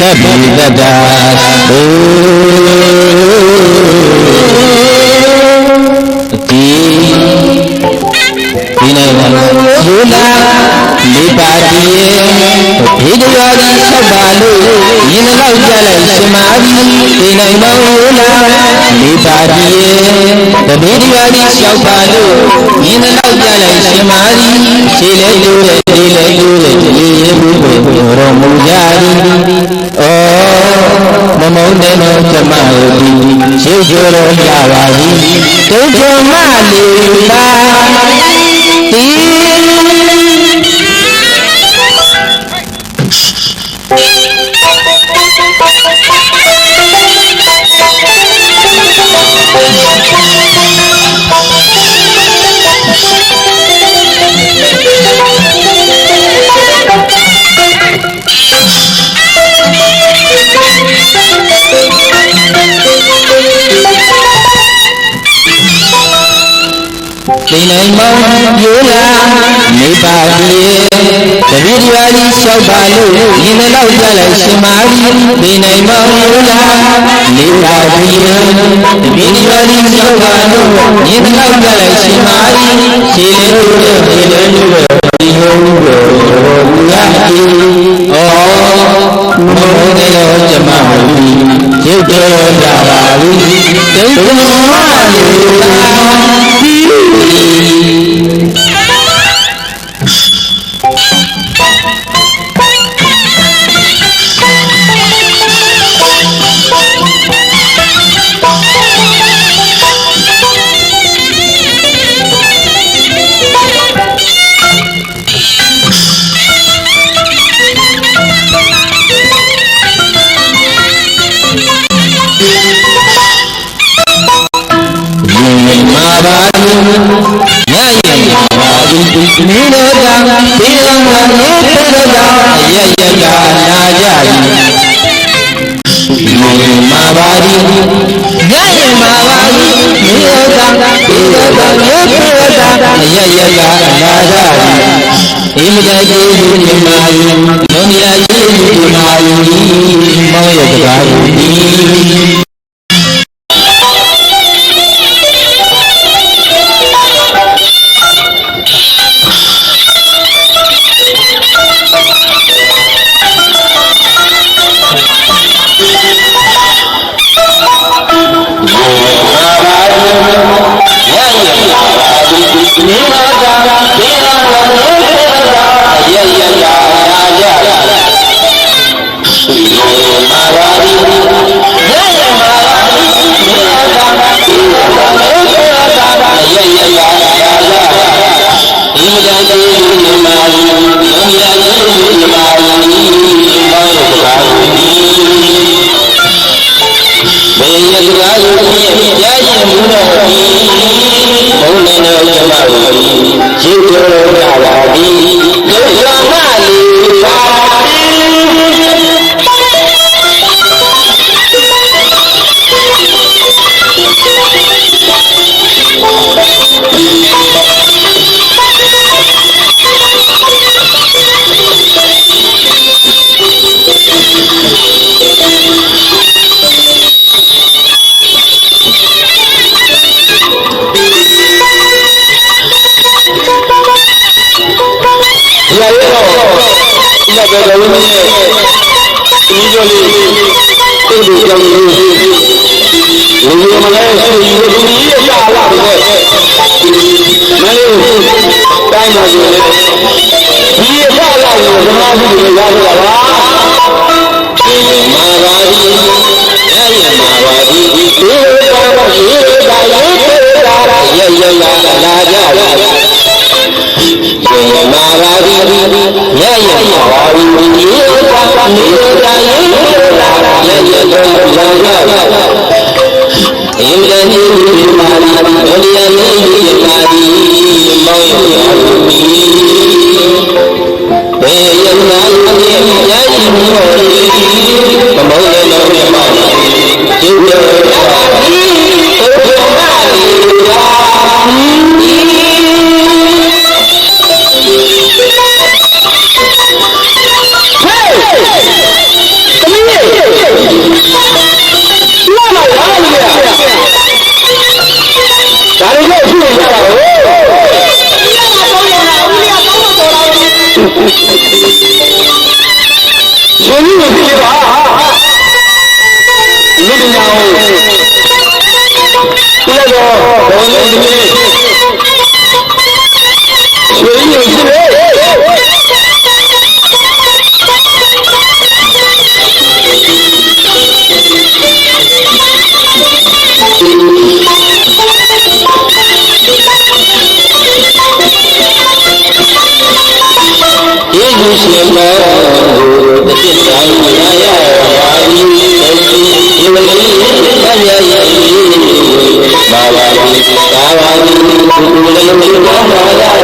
မသေး ဘုလားလေးပါတီရဲ့ဒီတရားကြီးဆက်ပါလို့ယင်တော့ကြလိုက်ရှင်မာပြီဒီနိုင်မဟုတ်လားလေးပါတီရဲ့တတိတရားကြီးလျှောက်ပါလို့ယင်တော့ကြလိုက်ရှင်မာပြီခြေလဲကျိုးတယ်ဒီလဲကျိုးတယ်ဒီလေးရဲ့ဘူးကိုတော်မူကြသည်ဩမမုန်းတဲ့တော့ကျမရဲ့ဒီရုပ်ကျော်တော်ကြပါပြီဒုက္ခမလေးပါ ဒီ ဒီနိုင်မောင်ပြိုးလာနေပါလေတပည့်တရားကြီးလျှောက်ပါလို့ဒီနေ့တော့ကြလိုက်ရှင်မာရီဒီနိုင်မောင်ပြိုးလာနေပါလေတပည့်တရားကြီးလျှောက်ပါလို့ဒီနေ့တော့ကြလိုက်ရှင်မာရီခြေလေးတို့နဲ့ခြေလေးတို့ဒီဟုံးကိုညာတိဩမောနေရောကျမဘူးရုပ်တော်ကြပါလိဒုက္ခမ ဒီမှာပါညရဲ့ပါဒီနေတော့တာဒီလောကနေတော့တာရရရနာကြပြီဒီမှာပါဒီညရဲ့မှာပါဒီနေတော့တာဒီလောကနေတော့တာရရရနာကြပြီဣမကြကျေးဇူးတင်ပါ၏ဘုန်းကြီးကျေးဇူးတင်ပါ၏မောင်ရဲ့တရားကိုနေ ရေ တိုင်းပါလေဒီရဲ့ရှာလာတယ်ဓမ္မစုတွေရရတာပါဒီမာရာဒီရရမာရာဒီဒီတော့ရေတာရေတာရရရလာကြပါကျေမာရာဒီရရမာရာဒီရေတာနေတာရေတာရရရလာကြပါအင်္ဂလိပ်ဒီမာရီဘုရားလေးဒီမာရီမောင်ရပါဘူးဘေယနာရဲ့ရာရှိမောရီဘမုန်းလည်းလုံးရပါ ကျေးဇူး လူပညာကိုပြတော့ ဘုံလေ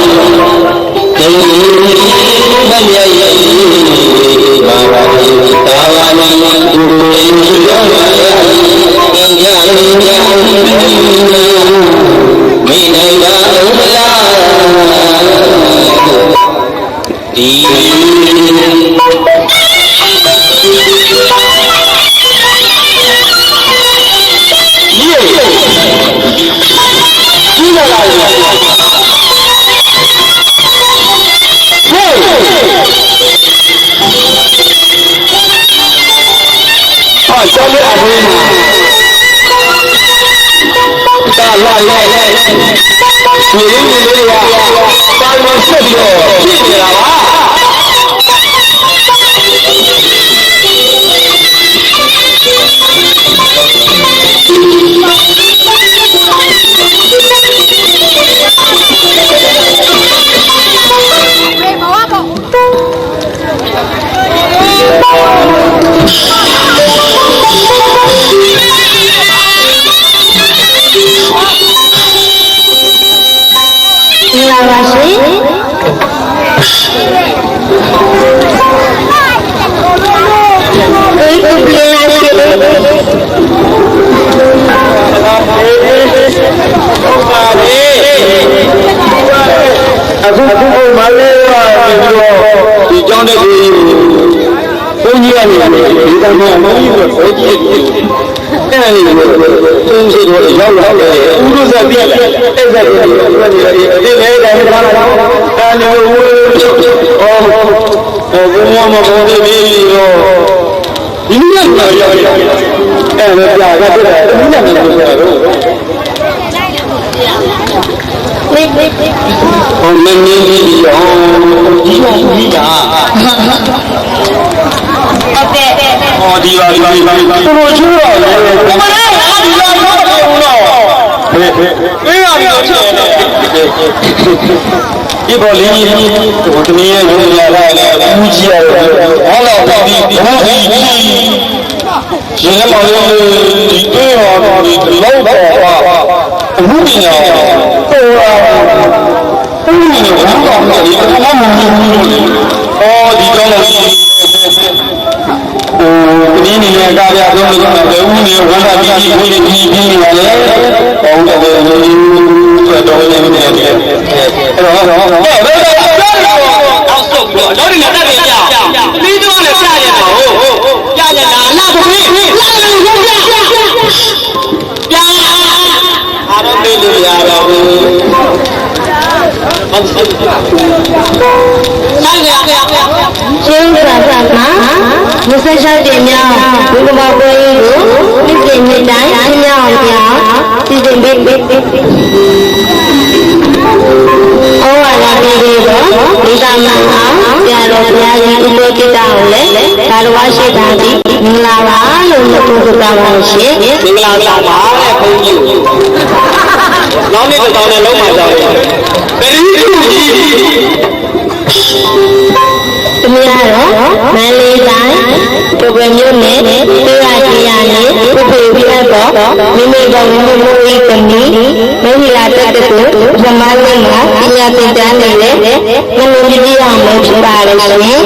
း ရအရင်တာလာလာဒီရင်းလေးရပါမဆက်ပြီးတော့ အခုအခုမလေးပါပြီးတော့ဒီကျောင်းတဲ့ကြီးဘုန်းကြီးကနေဒီကမှာဘုန်းကြီးကဘုန်းကြီးအဲ့ဒီလိုသူစီတော့ရောက်လာတယ်ဥဒ္ဒဇတိအဲ့ဒါကိုပြောနေတယ်ဒီလေတိုင်းမှာလာတယ်လေဝေးအော်ဘုရားမဘုန်းကြီးပြီးတော့ ဒီနေ့ကတော့ရောက်ရတယ်အဲ့ဒါပြာကပြတယ်ဒီနေ့ကတော့ပြောတော့ဝိဝိဟောမင်းမင်းကြီးရောဒီလိုကြီးတာဟုတ်ကဲ့ဟောဒီပါဒီပါဒီပါသူတို့ချူတော့လေဘယ်မှာလဲဒီလိုတော့ဘူးတော့ ဟဲ့ဟဲ့အေးရပြီတော့ချင်တယ်ဒီပေါ်လေးဟိုတမီးရဲ့ရုံးလာလာဦးကြီးရတယ်ဟောတော့ဒီဒီဟောဒီရှင်လည်းမလို့ဒီအေးရောဒီလောက်တော့အခုပညာတော်ရဘူးဒီလိုဘာလို့လဲဒီကမှမမြင်ဘူးလေအော်ဒီတော့လည်းဟိုဒီနေ့နေကားပြဆုံးလို့ဆိုတော့ဦးနေဝမ်းသာပြီးပြီးပြီးပြီးပြီးနေ ပါလေဟောတော့တော့တော့နေနေတယ်အဲ့တော့တော့တော့ဘယ်လိုလဲအောက်ဆုပ်ပြီးတော့လောဒီနဲ့တက်နေကြပြီးတော့လည်းပြရတာဟုတ်ပြရတာလာသမီးလာလို့ရပြပြအားတော့မေးလို့ရတော့ဘူးဟုတ်ဟုတ်ဆိုင်ရရရရှင်သာသာမှာ 26တင်မြောက်ဘုရားပွဲကိုနေ့စဉ်နေ့တိုင်းအမြောက်ပြောင်းစီစဉ်ပေးပေးဩဝါဒပေးပြီးတော့ဒီကမှာအောင်ပြတော်ဘုရားကြီးဥပ္ပကိတ္တကိုလည်းသာရဝရှိတာဒီမင်္ဂလာပါလို့နှုတ်ခွန်းဆက်ပါရှင်မင်္ဂလာဆောင်ပါတဲ့ဘုန်းကြီး။နောက်နေ့တစ်တောင်းနဲ့လုံးပါကြောင်းလေ။ပရိသုကြီး ပုပ္ပမြို့နယ်ပြည်ရကြီးရနေပုပ္ပေပြတ်တော့မိမိကမိမိမိုးဤကနီမဟိလာတက်တဲ့ကိုဇမလေးမှာအညာတင်တန်းနေလေမလုံးကြီးအောင်လို့ဖြစ်ပါလေရှင်